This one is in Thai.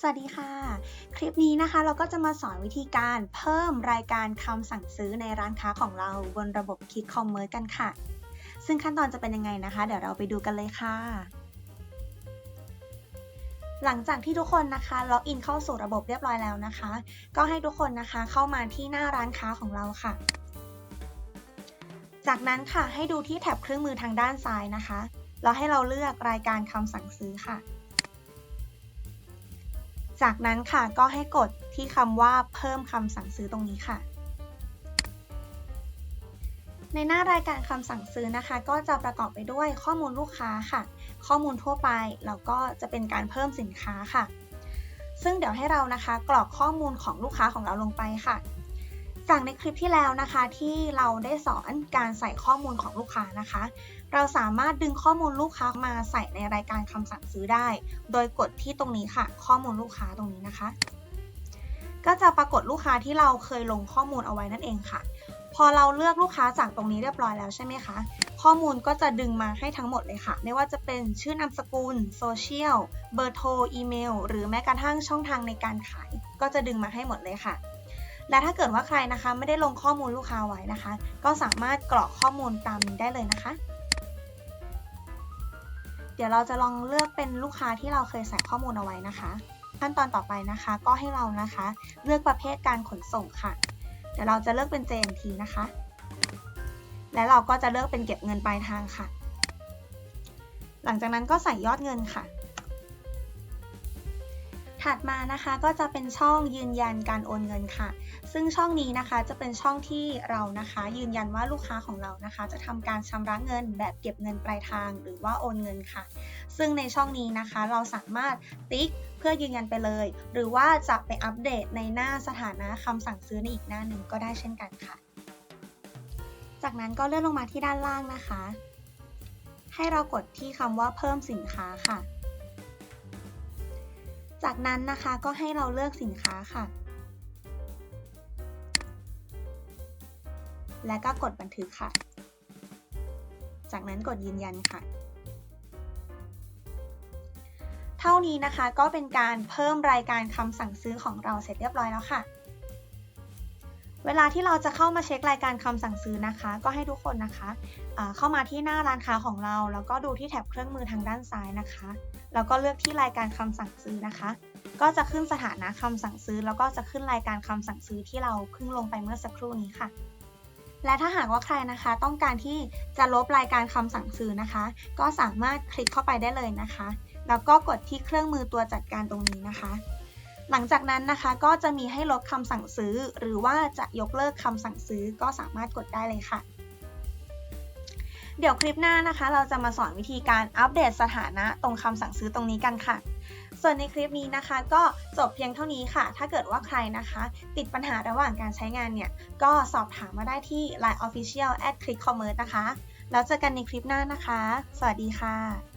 สวัสดีค่ะ คลิปนี้นะคะเราก็จะมาสอนวิธีการเพิ่มรายการคำสั่งซื้อในร้านค้าของเราบนระบบคิดคอมเมอร์กันค่ะ ซึ่งขั้นตอนจะเป็นยังไงนะคะ เดี๋ยวเราไปดูกันเลยค่ะ หลังจากที่ทุกคนนะคะล็อกอินเข้าสู่ระบบเรียบร้อยแล้วนะคะ ก็ให้ทุกคนนะคะเข้ามาที่หน้าร้านค้าของเราค่ะ จากนั้นค่ะให้ดูที่แถบเครื่องมือทางด้านซ้ายนะคะ แล้วให้เราเลือกรายการคำสั่งซื้อค่ะ จากนั้นค่ะก็ให้กดที่คำว่าเพิ่มคำสั่งซื้อตรงนี้ค่ะ ในหน้ารายการคำสั่งซื้อนะคะ ก็จะประกอบไปด้วยข้อมูลลูกค้าค่ะ ข้อมูลทั่วไปแล้วก็จะเป็นการเพิ่มสินค้าค่ะ ซึ่งเดี๋ยวให้เรานะคะ กรอกข้อมูลของลูกค้าของเราลงไปค่ะ จากในคลิปที่แล้วนะคะ ที่เราได้สอนการใส่ข้อมูลของลูกค้านะคะ เราสามารถดึงข้อมูลลูกค้ามาใส่ในรายการคำสั่งซื้อได้ โดยกดที่ตรงนี้ค่ะ ข้อมูลลูกค้าตรงนี้นะคะ ก็จะปรากฏลูกค้าที่เราเคยลงข้อมูลเอาไว้นั่นเองค่ะ พอเราเลือกลูกค้าจากตรงนี้เรียบร้อยแล้วใช่ไหมคะข้อมูลก็จะดึงมาให้ทั้งหมดเลยค่ะ ไม่ว่าจะเป็นชื่อนามสกุลโซเชียลเบอร์โทรอีเมลหรือแม้กระทั่งช่องทางในการขาย ก็จะดึงมาให้หมดเลยค่ะ และถ้าเกิดว่าใครนะคะไม่ได้ลงข้อมูลลูกค้าไว้นะคะ ก็สามารถกรอกข้อมูลตามนี้ได้เลยนะคะ เดี๋ยวเราจะลองเลือกเป็นลูกค้าที่เราเคยใส่ข้อมูลเอาไว้นะคะ ขั้นตอนต่อไปนะคะ ก็ให้เรานะคะ เลือกประเภทการขนส่งค่ะ เดี๋ยวเราจะเลือกเป็น JMT นะคะ และเราก็จะเลือกเป็นเก็บเงินปลายทางค่ะ หลังจากนั้นก็ใส่ยอดเงินค่ะ ถัดมานะคะก็จะเป็นช่องยืนยันการโอนเงินค่ะ ซึ่งช่องนี้นะคะจะเป็นช่องที่เรานะคะ ยืนยันว่าลูกค้าของเรานะคะ จะทำการชำระเงินแบบเก็บเงินปลายทาง หรือว่าโอนเงินค่ะ ซึ่งในช่องนี้นะคะเราสามารถติ๊กเพื่อยืนยันไปเลย หรือว่าจะไปอัปเดตในหน้าสถานะคำสั่งซื้อในอีกหน้าหนึ่งก็ได้เช่นกันค่ะ จากนั้นก็เลื่อนลงมาที่ด้านล่างนะคะ ให้เรากดที่คำว่าเพิ่มสินค้าค่ะ จากนั้นนะคะก็ให้เราเลือกสินค้าค่ะ และก็กดบันทึกค่ะ จากนั้นกดยืนยันค่ะ เท่านี้นะคะก็เป็นการเพิ่มรายการคำสั่งซื้อของเราเสร็จเรียบร้อยแล้วค่ะ เวลาที่เราจะเข้ามาเช็ครายการคำสั่งซื้อนะคะ ก็ให้ทุกคนนะคะะเข้ามาที่หน้าร้านค้าของเรา แล้วก็ดูที่แถบเครื่องมือทางด้านซ้ายนะคะ แล้วก็เลือกที่รายการคำสั่งซื้อนะคะ ก็จะขึ้นสถานะคำสั่งซื้อ แล้วก็จะขึ้นรายการคำสั่งซื้อที่เราเพิ่งลงไปเมื่อสักครู่นี้ค่ะและถ้าหากว่าใครนะคะต้องการที่จะลบรายการคำสั่งซื้อนะคะ ก็สามารถคลิกเข้าไปได้เลยนะคะ แล้วก็กดที่เครื่องมือตัวจัดการตรงนี้นะคะ หลังจากนั้นนะคะก็จะมีให้ลบคำสั่งซื้อ หรือว่าจะยกเลิกคำสั่งซื้อก็สามารถกดได้เลยค่ะ เดี๋ยวคลิปหน้านะคะ เราจะมาสอนวิธีการอัปเดตสถานะตรงคำสั่งซื้อตรงนี้กันค่ะ ส่วนในคลิปนี้นะคะ ก็จบเพียงเท่านี้ค่ะ ถ้าเกิดว่าใครนะคะ ติดปัญหาระหว่างการใช้งานเนี่ย ก็สอบถามมาได้ที่ line official at click commerce นะคะ แล้วเจอกันในคลิปหน้านะคะ สวัสดีค่ะ